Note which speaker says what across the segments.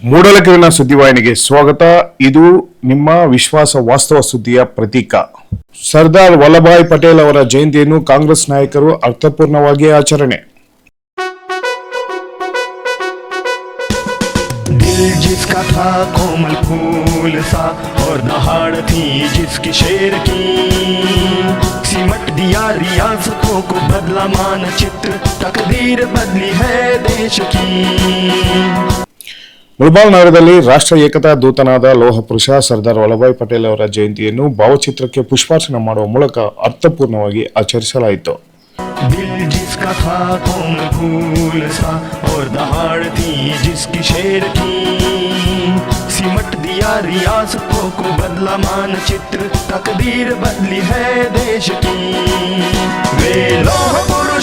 Speaker 1: ಮೂಡಲಕೆರೆನ ಸುದ್ದಿವಾಹಿನಿಗೆ ಸ್ವಾಗತ ಇದು ನಿಮ್ಮ ವಿಶ್ವಾಸ ವಾಸ್ತವ ಸುದ್ದಿಯ ಪ್ರತೀಕ ಸರ್ದಾರ್ ವಲ್ಲಭಾಯ್ ಪಟೇಲ್ ಅವರ ಜಯಂತಿಯನ್ನು ಕಾಂಗ್ರೆಸ್ ನಾಯಕರು ಅರ್ಥಪೂರ್ಣವಾಗಿ ಆಚರಣೆ
Speaker 2: दिल जिसका था कोमल फूल सा और दहाड़ थी जिसकी शेर की सिमट दिया रियासतों को बदला मानचित्र तकदीर बदली है देश की
Speaker 1: ಮುಳಬಾಲ್ ನಗರದಲ್ಲಿ ರಾಷ್ಟ್ರ ಏಕತಾ ದೂತನಾದ ಲೋಹ ಪುರುಷ ಸರ್ದಾರ್ ವಲ್ಲಭಾಯ್ ಪಟೇಲ್ ಅವರ ಜಯಂತಿಯನ್ನು ಭಾವಚಿತ್ರಕ್ಕೆ ಪುಷ್ಪಾರ್ಚನೆ ಮಾಡುವ ಮೂಲಕ ಅರ್ಥಪೂರ್ಣವಾಗಿ ಆಚರಿಸಲಾಯಿತು.
Speaker 2: दिल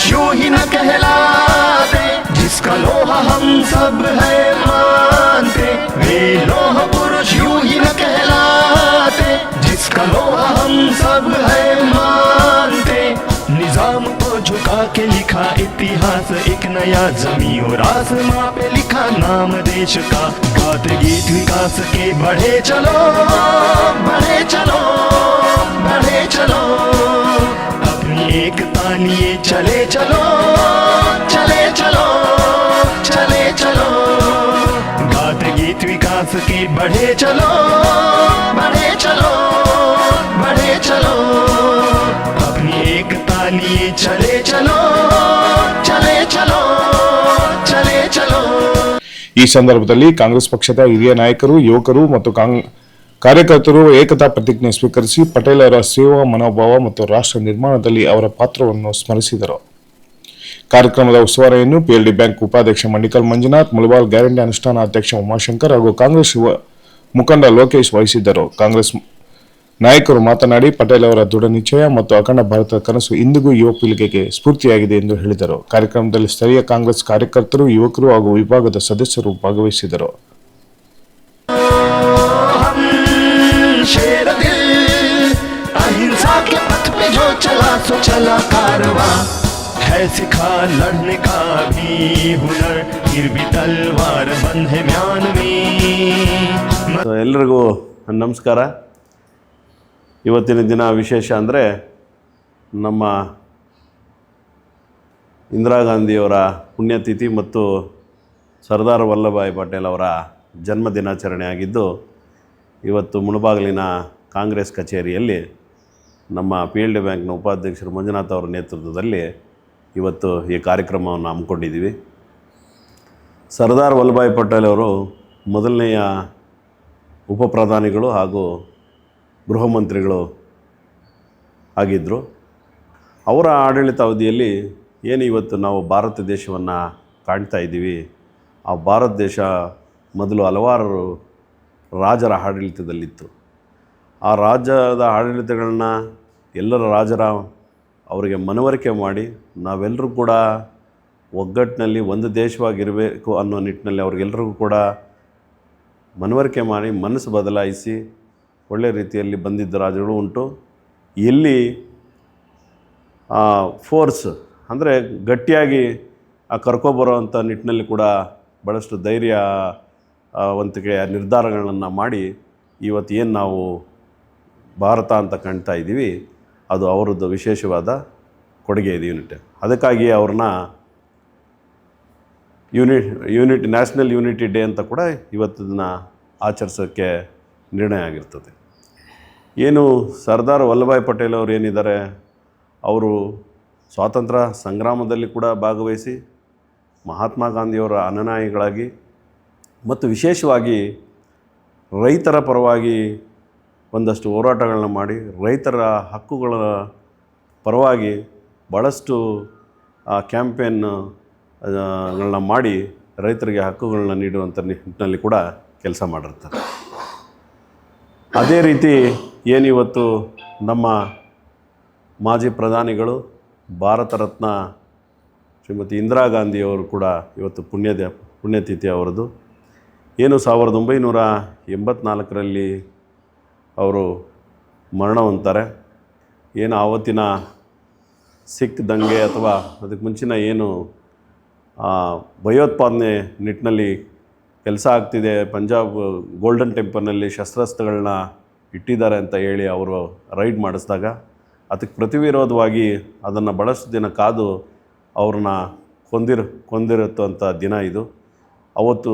Speaker 2: इतिहास एक नया जमी और आसमां पे लिखा नाम देश का, गाते गीत विकास के, बढ़े चलो बढ़े चलो बढ़े चलो। अपनी एकता लिए चले चलो चले चलो चले चलो। गाते गीत विकास के, बढ़े चलो बढ़े चलो बढ़े चलो। अपनी एकता लिए चलो चले।
Speaker 1: ಈ ಸಂದರ್ಭದಲ್ಲಿ ಕಾಂಗ್ರೆಸ್ ಪಕ್ಷದ ಹಿರಿಯ ನಾಯಕರು, ಯುವಕರು ಮತ್ತು ಕಾರ್ಯಕರ್ತರು ಏಕತಾ ಪ್ರತಿಜ್ಞೆ ಸ್ವೀಕರಿಸಿ ಪಟೇಲರ ಸೇವಾ ಮನೋಭಾವ ಮತ್ತು ರಾಷ್ಟ್ರ ನಿರ್ಮಾಣದಲ್ಲಿ ಅವರ ಪಾತ್ರವನ್ನು ಸ್ಮರಿಸಿದರು. ಕಾರ್ಯಕ್ರಮದ ಉಸ್ತುವಾರಿಯನ್ನು ಪಿಎಲ್ಡಿ ಬ್ಯಾಂಕ್ ಉಪಾಧ್ಯಕ್ಷ ಮಣಿಕಲ್ ಮಂಜುನಾಥ್, ಮುಳಬಾಲ್ ಗ್ಯಾರಂಟಿ ಅನುಷ್ಠಾನ ಅಧ್ಯಕ್ಷ ಉಮಾಶಂಕರ್ ಹಾಗೂ ಕಾಂಗ್ರೆಸ್ ಮುಖಂಡ ಲೋಕೇಶ್ ವಹಿಸಿದ್ದರು. ಕಾಂಗ್ರೆಸ್ ನಾಯಕರು ಮಾತನಾಡಿ ಪಟೇಲ್ ಅವರ ದೃಢ ನಿಶ್ಚಯ ಮತ್ತು ಅಖಂಡ ಭಾರತ ಕನಸು ಇಂದಿಗೂ ಯುವ ಪೀಳಿಗೆಗೆ ಸ್ಫೂರ್ತಿಯಾಗಿದೆ ಎಂದು ಹೇಳಿದರು. ಕಾರ್ಯಕ್ರಮದಲ್ಲಿ ಸ್ಥಳೀಯ ಕಾಂಗ್ರೆಸ್ ಕಾರ್ಯಕರ್ತರು ಯುವಕರು ಹಾಗೂ ವಿಭಾಗದ ಸದಸ್ಯರು ಭಾಗವಹಿಸಿದರು.
Speaker 3: ಎಲ್ಲರಿಗೂ ನಮಸ್ಕಾರ. ಇವತ್ತಿನ ದಿನ ವಿಶೇಷ ಅಂದರೆ ನಮ್ಮ ಇಂದಿರಾ ಗಾಂಧಿಯವರ ಪುಣ್ಯತಿಥಿ ಮತ್ತು ಸರ್ದಾರ್ ವಲ್ಲಭಾಯ್ ಪಟೇಲ್ ಅವರ ಜನ್ಮ ದಿನಾಚರಣೆ ಆಗಿದ್ದು, ಇವತ್ತು ಮುಳಬಾಗಿಲಿನ ಕಾಂಗ್ರೆಸ್ ಕಚೇರಿಯಲ್ಲಿ ನಮ್ಮ ಪಿ ಎಲ್ ಡಿ ಬ್ಯಾಂಕ್ನ ಉಪಾಧ್ಯಕ್ಷರು ಮಂಜುನಾಥ್ ಅವರ ನೇತೃತ್ವದಲ್ಲಿ ಇವತ್ತು ಈ ಕಾರ್ಯಕ್ರಮವನ್ನು ಹಮ್ಮಿಕೊಂಡಿದ್ದೀವಿ. ಸರ್ದಾರ್ ವಲ್ಲಭಾಯ್ ಪಟೇಲ್ ಅವರು ಮೊದಲನೆಯ ಉಪ ಪ್ರಧಾನಿಗಳು ಹಾಗೂ ಗೃಹ ಮಂತ್ರಿಗಳು ಆಗಿದ್ದರು ಅವರ ಆಡಳಿತಾವಧಿಯಲ್ಲಿ ಏನು ಇವತ್ತು ನಾವು ಭಾರತ ದೇಶವನ್ನು ಕಾಣ್ತಾ ಇದ್ದೀವಿ, ಆ ಭಾರತ ದೇಶ ಮೊದಲು ಹಲವಾರು ರಾಜರ ಆಡಳಿತದಲ್ಲಿತ್ತು. ಆ ರಾಜ್ಯದ ಆಡಳಿತಗಳನ್ನ ಎಲ್ಲರ ರಾಜರ ಅವರಿಗೆ ಮನವರಿಕೆ ಮಾಡಿ ನಾವೆಲ್ಲರೂ ಕೂಡ ಒಗ್ಗಟ್ಟಿನಲ್ಲಿ ಒಂದು ದೇಶವಾಗಿರಬೇಕು ಅನ್ನೋ ನಿಟ್ಟಿನಲ್ಲಿ ಅವ್ರಿಗೆಲ್ಲರಿಗೂ ಕೂಡ ಮನವರಿಕೆ ಮಾಡಿ ಮನಸ್ಸು ಬದಲಾಯಿಸಿ ಒಳ್ಳೆಯ ರೀತಿಯಲ್ಲಿ ಬಂದಿದ್ದ ರಾಜ್ಯಗಳು ಉಂಟು. ಇಲ್ಲಿ ಫೋರ್ಸ್ ಅಂದರೆ ಗಟ್ಟಿಯಾಗಿ ಕರ್ಕೊಬರೋವಂಥ ನಿಟ್ಟಿನಲ್ಲಿ ಕೂಡ ಭಾಳಷ್ಟು ಧೈರ್ಯ ವಂತಿಕೆ ವಂತಿಕೆಯ ನಿರ್ಧಾರಗಳನ್ನು ಮಾಡಿ ಇವತ್ತು ಏನು ನಾವು ಭಾರತ ಅಂತ ಕಾಣ್ತಾ ಇದ್ದೀವಿ, ಅದು ಅವರದ್ದು ವಿಶೇಷವಾದ ಕೊಡುಗೆ ಇದೆ ಯೂನಿಟ್ ಅದಕ್ಕಾಗಿ ಅವ್ರನ್ನ unit unit national unity day ಅಂತ ಕೂಡ ಇವತ್ತದನ್ನ ಆಚರಿಸೋಕ್ಕೆ ನಿರ್ಣಯ ಆಗಿರ್ತದೆ. ಏನು ಸರ್ದಾರ್ ವಲ್ಲಭಾಯ್ ಪಟೇಲ್ ಅವರು ಏನಿದ್ದಾರೆ, ಅವರು ಸ್ವಾತಂತ್ರ್ಯ ಸಂಗ್ರಾಮದಲ್ಲಿ ಕೂಡ ಭಾಗವಹಿಸಿ ಮಹಾತ್ಮ ಗಾಂಧಿಯವರ ಅನುನಾಯಿಗಳಾಗಿ ಮತ್ತು ವಿಶೇಷವಾಗಿ ರೈತರ ಪರವಾಗಿ ಒಂದಷ್ಟು ಹೋರಾಟಗಳನ್ನ ಮಾಡಿ, ರೈತರ ಹಕ್ಕುಗಳ ಪರವಾಗಿ ಭಾಳಷ್ಟು ಕ್ಯಾಂಪೇನ್ ಗಳನ್ನ ಮಾಡಿ ರೈತರಿಗೆ ಹಕ್ಕುಗಳನ್ನ ನೀಡುವಂಥ ನಿಟ್ಟಿನಲ್ಲಿ ಕೂಡ ಕೆಲಸ ಮಾಡಿರ್ತಾರೆ. ಅದೇ ರೀತಿ ಏನಿವತ್ತು ನಮ್ಮ ಮಾಜಿ ಪ್ರಧಾನಿಗಳು, ಭಾರತ ರತ್ನ ಶ್ರೀಮತಿ ಇಂದಿರಾ ಗಾಂಧಿಯವರು ಕೂಡ ಇವತ್ತು ಪುಣ್ಯದ ಪುಣ್ಯತಿಥಿ ಅವರದು. ಏನು ಸಾವಿರದ ಒಂಬೈನೂರ ಎಂಬತ್ನಾಲ್ಕರಲ್ಲಿ ಅವರು ಮರಣ ಹೊಂತಾರೆ ಏನು ಆವತ್ತಿನ ಸಿಖ್ ದಂಗೆ ಅಥವಾ ಅದಕ್ಕೆ ಮುಂಚಿನ ಏನು ಭಯೋತ್ಪಾದನೆ ನಿಟ್ಟಿನಲ್ಲಿ ಕೆಲಸ ಆಗ್ತಿದೆ. ಪಂಜಾಬ್ ಗೋಲ್ಡನ್ ಟೆಂಪಲ್ನಲ್ಲಿ ಶಸ್ತ್ರಾಸ್ತ್ರಗಳನ್ನ ಇಟ್ಟಿದ್ದಾರೆ ಅಂತ ಹೇಳಿ ಅವರು ರೈಡ್ ಮಾಡಿಸಿದಾಗ ಅದಕ್ಕೆ ಪ್ರತಿವಿರೋಧವಾಗಿ ಅದನ್ನು ಬಳಸಿದ ದಿನ ಕಾದು ಅವ್ರನ್ನ ಕೊಂದಿರ್ ಕೊಂದಿರುತ್ತಂಥ ದಿನ ಇದು. ಅವತ್ತು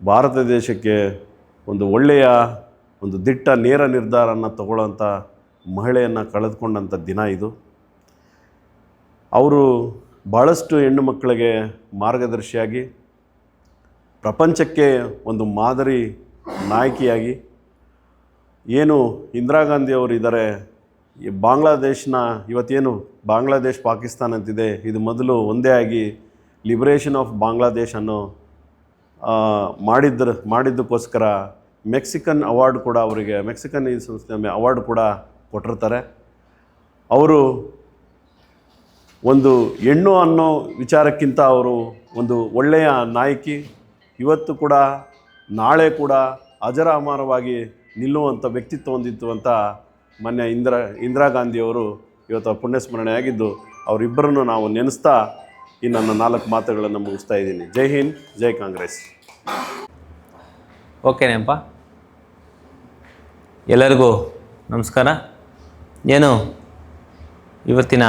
Speaker 3: ಭಾರತ ದೇಶಕ್ಕೆ ಒಂದು ಒಳ್ಳೆಯ ಒಂದು ದಿಟ್ಟ ನೇರ ನಿರ್ಧಾರನ ತಗೊಳ್ಳೋಂಥ ಮಹಿಳೆಯನ್ನು ಕಳೆದುಕೊಂಡಂಥ ದಿನ ಇದು. ಅವರು ಭಾಳಷ್ಟು ಹೆಣ್ಣು ಮಕ್ಕಳಿಗೆ ಮಾರ್ಗದರ್ಶಿಯಾಗಿ ಪ್ರಪಂಚಕ್ಕೆ ಒಂದು ಮಾದರಿ ನಾಯಕಿಯಾಗಿ ಏನು ಇಂದಿರಾ ಈ ಬಾಂಗ್ಲಾದೇಶ್ನ ಇವತ್ತೇನು ಬಾಂಗ್ಲಾದೇಶ್ ಪಾಕಿಸ್ತಾನ ಅಂತಿದೆ, ಇದು ಮೊದಲು ಒಂದೇ ಆಗಿ ಲಿಬರೇಷನ್ ಆಫ್ ಬಾಂಗ್ಲಾದೇಶ್ ಅನ್ನೋ ಮಾಡಿದ್ರ, ಮಾಡಿದ್ದಕ್ಕೋಸ್ಕರ ಮೆಕ್ಸಿಕನ್ ಅವಾರ್ಡ್ ಕೂಡ ಅವರಿಗೆ ಮೆಕ್ಸಿಕನ್ ಈ ಸಂಸ್ಥೆ ಅವಾರ್ಡ್ ಕೂಡ ಕೊಟ್ಟಿರ್ತಾರೆ. ಅವರು ಒಂದು ಹೆಣ್ಣು ಅನ್ನೋ ವಿಚಾರಕ್ಕಿಂತ ಅವರು ಒಂದು ಒಳ್ಳೆಯ ನಾಯಕಿ. ಇವತ್ತು ಕೂಡ, ನಾಳೆ ಕೂಡ ಅಜರಾಮರವಾಗಿ ನಿಲ್ಲುವಂಥ ವ್ಯಕ್ತಿತ್ವ ಹೊಂದಿತ್ತು ಅಂತ ಮೊನ್ನೆ ಇಂದಿರಾ ಇಂದಿರಾ ಗಾಂಧಿಯವರು ಇವತ್ತು ಅವ್ರ ಪುಣ್ಯಸ್ಮರಣೆ ಆಗಿದ್ದು ಅವರಿಬ್ಬರನ್ನು ನಾವು ನೆನೆಸ್ತಾ ಈ ನನ್ನ ನಾಲ್ಕು ಮಾತುಗಳನ್ನು ಮುಗಿಸ್ತಾ ಇದ್ದೀನಿ. ಜೈ ಹಿಂದ್, ಜೈ ಕಾಂಗ್ರೆಸ್.
Speaker 4: ಓಕೆನೇಪ್ಪ ಎಲ್ಲರಿಗೂ ನಮಸ್ಕಾರ. ಏನು, ಇವತ್ತಿನ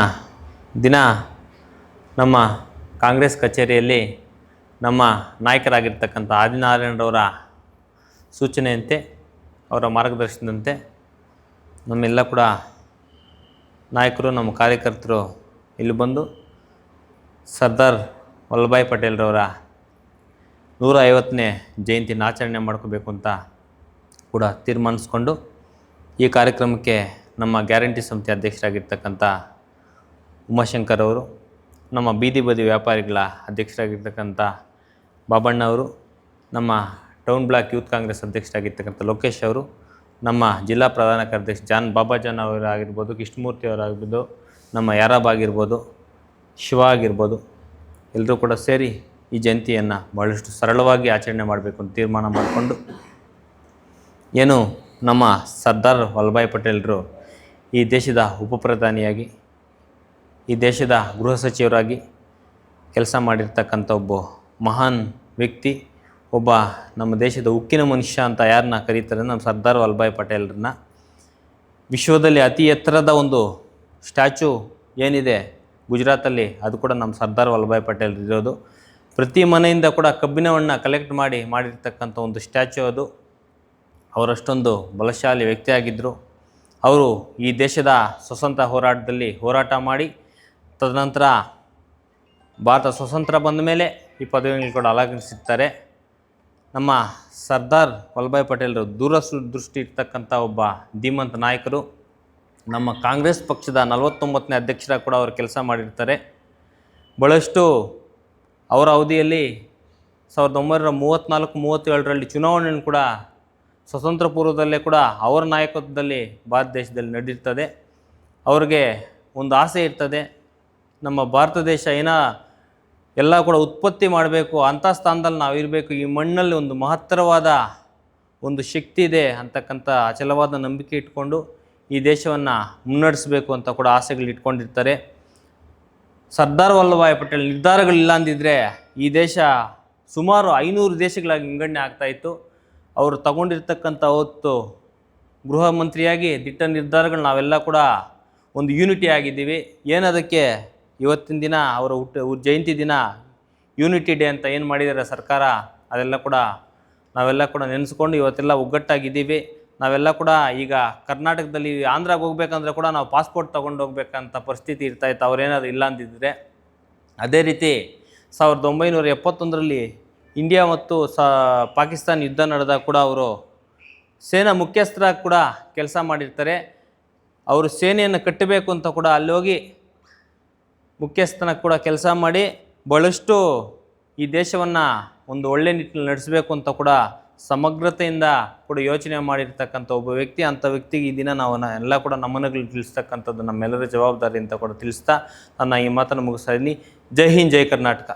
Speaker 4: ದಿನ ನಮ್ಮ ಕಾಂಗ್ರೆಸ್ ಕಚೇರಿಯಲ್ಲಿ ನಮ್ಮ ನಾಯಕರಾಗಿರ್ತಕ್ಕಂಥ ಆದಿನಾರಾಯಣರವರ ಸೂಚನೆಯಂತೆ, ಅವರ ಮಾರ್ಗದರ್ಶನದಂತೆ ನಮ್ಮೆಲ್ಲ ಕೂಡ ನಾಯಕರು, ನಮ್ಮ ಕಾರ್ಯಕರ್ತರು ಇಲ್ಲಿ ಬಂದು ಸರ್ದಾರ್ ವಲ್ಲಭಾಯ್ ಪಟೇಲ್ರವರ ನೂರ ಐವತ್ತನೇ ಜಯಂತಿನ ಆಚರಣೆ ಮಾಡ್ಕೋಬೇಕು ಅಂತ ಕೂಡ ತೀರ್ಮಾನಿಸ್ಕೊಂಡು ಈ ಕಾರ್ಯಕ್ರಮಕ್ಕೆ ನಮ್ಮ ಗ್ಯಾರಂಟಿ ಸಮಿತಿ ಅಧ್ಯಕ್ಷರಾಗಿರ್ತಕ್ಕಂಥ ಉಮಾಶಂಕರ್ ಅವರು, ನಮ್ಮ ಬೀದಿ ಬದಿ ವ್ಯಾಪಾರಿಗಳ ಅಧ್ಯಕ್ಷರಾಗಿರ್ತಕ್ಕಂಥ ಬಾಬಣ್ಣ ಅವರು ನಮ್ಮ ಟೌನ್ ಬ್ಲಾಕ್ ಯೂತ್ ಕಾಂಗ್ರೆಸ್ ಅಧ್ಯಕ್ಷರಾಗಿರ್ತಕ್ಕಂಥ ಲೋಕೇಶ್ ಅವರು, ನಮ್ಮ ಜಿಲ್ಲಾ ಪ್ರಧಾನ ಕಾರ್ಯದರ್ಶಿ ಜಾನ್ ಬಾಬಾಜಾನ್ ಅವರಾಗಿರ್ಬೋದು, ಕೃಷ್ಣಮೂರ್ತಿ ಅವರಾಗಿರ್ಬೋದು, ನಮ್ಮ ಯಾರಾಬ್ ಆಗಿರ್ಬೋದು, ಶಿವ ಆಗಿರ್ಬೋದು, ಎಲ್ಲರೂ ಕೂಡ ಸೇರಿ ಈ ಜಯಂತಿಯನ್ನು ಭಾಳಷ್ಟು ಸರಳವಾಗಿ ಆಚರಣೆ ಮಾಡಬೇಕು ಅಂತ ತೀರ್ಮಾನ ಮಾಡಿಕೊಂಡು, ಏನು ನಮ್ಮ ಸರ್ದಾರ್ ವಲ್ಲಭಾಯ್ ಪಟೇಲರು ಈ ದೇಶದ ಉಪಪ್ರಧಾನಿಯಾಗಿ, ಈ ದೇಶದ ಗೃಹ ಸಚಿವರಾಗಿ ಕೆಲಸ ಮಾಡಿರ್ತಕ್ಕಂಥ ಒಬ್ಬ ಮಹಾನ್ ವ್ಯಕ್ತಿ, ಒಬ್ಬ ನಮ್ಮ ದೇಶದ ಉಕ್ಕಿನ ಮನುಷ್ಯ ಅಂತ ಯಾರನ್ನ ಕರೀತಾರೆ ನಮ್ಮ ಸರ್ದಾರ್ ವಲ್ಲಭಾಯ್ ಪಟೇಲ್ರನ್ನ. ವಿಶ್ವದಲ್ಲಿ ಅತಿ ಎತ್ತರದ ಒಂದು ಸ್ಟ್ಯಾಚು ಏನಿದೆ ಗುಜರಾತಲ್ಲಿ, ಅದು ಕೂಡ ನಮ್ಮ ಸರ್ದಾರ್ ವಲ್ಲಭಾಯ್ ಪಟೇಲ್ ಇರೋದು. ಪ್ರತಿ ಮನೆಯಿಂದ ಕೂಡ ಕಬ್ಬಿಣವನ್ನು ಕಲೆಕ್ಟ್ ಮಾಡಿ ಮಾಡಿರ್ತಕ್ಕಂಥ ಒಂದು ಸ್ಟ್ಯಾಚು ಅದು. ಅವರಷ್ಟೊಂದು ಬಲಶಾಲಿ ವ್ಯಕ್ತಿಯಾಗಿದ್ದರು ಅವರು ಈ ದೇಶದ ಸ್ವತಂತ್ರ ಹೋರಾಟದಲ್ಲಿ ಹೋರಾಟ ಮಾಡಿ, ತದನಂತರ ಭಾರತ ಸ್ವತಂತ್ರ ಬಂದ ಮೇಲೆ ಈ ಪದವಿಯನ್ನು ಕೂಡ ಅಲಂಕರಿಸಿರ್ತಾರೆ. ನಮ್ಮ ಸರ್ದಾರ್ ವಲ್ಲಭಾಯ್ ಪಟೇಲರು ದೂರ ದೃಷ್ಟಿ ಇರ್ತಕ್ಕಂಥ ಒಬ್ಬ ಧೀಮಂತ ನಾಯಕರು, ನಮ್ಮ ಕಾಂಗ್ರೆಸ್ ಪಕ್ಷದ ನಲವತ್ತೊಂಬತ್ತನೇ ಅಧ್ಯಕ್ಷರಾಗಿ ಕೂಡ ಅವರು ಕೆಲಸ ಮಾಡಿರ್ತಾರೆ. ಭಾಳಷ್ಟು ಅವರ ಅವಧಿಯಲ್ಲಿ ಸಾವಿರದ ಒಂಬೈನೂರ ಮೂವತ್ತ್ನಾಲ್ಕು, ಮೂವತ್ತೇಳರಲ್ಲಿ ಚುನಾವಣೆಯನ್ನು ಕೂಡ ಸ್ವತಂತ್ರ ಪೂರ್ವದಲ್ಲೇ ಕೂಡ ಅವರ ನಾಯಕತ್ವದಲ್ಲಿ ಭಾರತ ದೇಶದಲ್ಲಿ ನಡೆಯುತ್ತದೆ ಅವ್ರಿಗೆ ಒಂದು ಆಸೆ ಇರ್ತದೆ. ನಮ್ಮ ಭಾರತ ದೇಶ ಏನೋ ಎಲ್ಲ ಕೂಡ ಉತ್ಪತ್ತಿ ಮಾಡಬೇಕು, ಅಂಥ ಸ್ಥಾನದಲ್ಲಿ ನಾವು ಇರಬೇಕು. ಈ ಮಣ್ಣಲ್ಲಿ ಒಂದು ಮಹತ್ತರವಾದ ಒಂದು ಶಕ್ತಿ ಇದೆ ಅಂತಕ್ಕಂಥ ಅಚಲವಾದ ನಂಬಿಕೆ ಇಟ್ಕೊಂಡು ಈ ದೇಶವನ್ನು ಮುನ್ನಡೆಸಬೇಕು ಅಂತ ಕೂಡ ಆಸೆಗಳು ಇಟ್ಕೊಂಡಿರ್ತಾರೆ. ಸರ್ದಾರ್ ವಲ್ಲಭಾಯ್ ಪಟೇಲ್ ನಿರ್ಧಾರಗಳಿಲ್ಲ ಅಂದಿದ್ರೆ ಈ ದೇಶ ಸುಮಾರು ಐನೂರು ದೇಶಗಳಾಗಿ ವಿಂಗಡಣೆ ಆಗ್ತಾಯಿತ್ತು ಅವರು ತಗೊಂಡಿರ್ತಕ್ಕಂಥ ಹೊತ್ತು ಗೃಹ ಮಂತ್ರಿಯಾಗಿ ದಿಟ್ಟ ನಿರ್ಧಾರಗಳು ನಾವೆಲ್ಲ ಕೂಡ ಒಂದು ಯೂನಿಟಿ ಆಗಿದ್ದೀವಿ. ಏನದಕ್ಕೆ ಇವತ್ತಿನ ದಿನ ಅವರ ಹುಟ್ಟು ಜಯಂತಿ ದಿನ ಯೂನಿಟಿ ಡೇ ಅಂತ ಏನು ಮಾಡಿದ್ದಾರೆ ಸರ್ಕಾರ, ಅದೆಲ್ಲ ಕೂಡ ನಾವೆಲ್ಲ ಕೂಡ ನೆನೆಸ್ಕೊಂಡು ಇವತ್ತೆಲ್ಲ ಒಗ್ಗಟ್ಟಾಗಿದ್ದೀವಿ. ನಾವೆಲ್ಲ ಕೂಡ ಈಗ ಕರ್ನಾಟಕದಲ್ಲಿ ಆಂಧ್ರಾಗೆ ಹೋಗ್ಬೇಕಂದ್ರೆ ಕೂಡ ನಾವು ಪಾಸ್ಪೋರ್ಟ್ ತೊಗೊಂಡು ಹೋಗ್ಬೇಕಂತ ಪರಿಸ್ಥಿತಿ ಇರ್ತಾ ಇತ್ತು. ಅವ್ರೇನಾದ್ರು ಇಲ್ಲ ಅಂದಿದ್ದರೆ ಅದೇ ರೀತಿ ಸಾವಿರದ ಒಂಬೈನೂರ ಎಪ್ಪತ್ತೊಂದರಲ್ಲಿ ಇಂಡಿಯಾ ಮತ್ತು ಸ ಪಾಕಿಸ್ತಾನ ಯುದ್ಧ ನಡೆದಾಗ ಕೂಡ ಅವರು ಸೇನಾ ಮುಖ್ಯಸ್ಥರಾಗಿ ಕೂಡ ಕೆಲಸ ಮಾಡಿರ್ತಾರೆ. ಅವರು ಸೇನೆಯನ್ನು ಕಟ್ಟಬೇಕು ಅಂತ ಕೂಡ ಅಲ್ಲಿ ಹೋಗಿ ಮುಖ್ಯಸ್ಥನ ಕೂಡ ಕೆಲಸ ಮಾಡಿ ಬಹಳಷ್ಟು ಈ ದೇಶವನ್ನು ಒಂದು ಒಳ್ಳೆ ನಿಟ್ಟಿನಲ್ಲಿ ನಡೆಸಬೇಕು ಅಂತ ಕೂಡ ಸಮಗ್ರತೆಯಿಂದ ಕೂಡ ಯೋಚನೆ ಮಾಡಿರ್ತಕ್ಕಂಥ ಒಬ್ಬ ವ್ಯಕ್ತಿ, ಅಂಥ ವ್ಯಕ್ತಿಗೆ ಈ ದಿನ ನಾವು ಎಲ್ಲ ಕೂಡ ನಮನಗಳು ತಿಳಿಸ್ತಕ್ಕಂಥದ್ದು ನಮ್ಮೆಲ್ಲರ ಜವಾಬ್ದಾರಿ ಅಂತ ಕೂಡ ತಿಳಿಸ್ತಾ ನನ್ನ ಈ ಮಾತನ್ನು ಮುಗಿಸ್ತಾ ಇದ್ದೀನಿ. ಜೈ ಹಿಂದ್, ಜೈ ಕರ್ನಾಟಕ.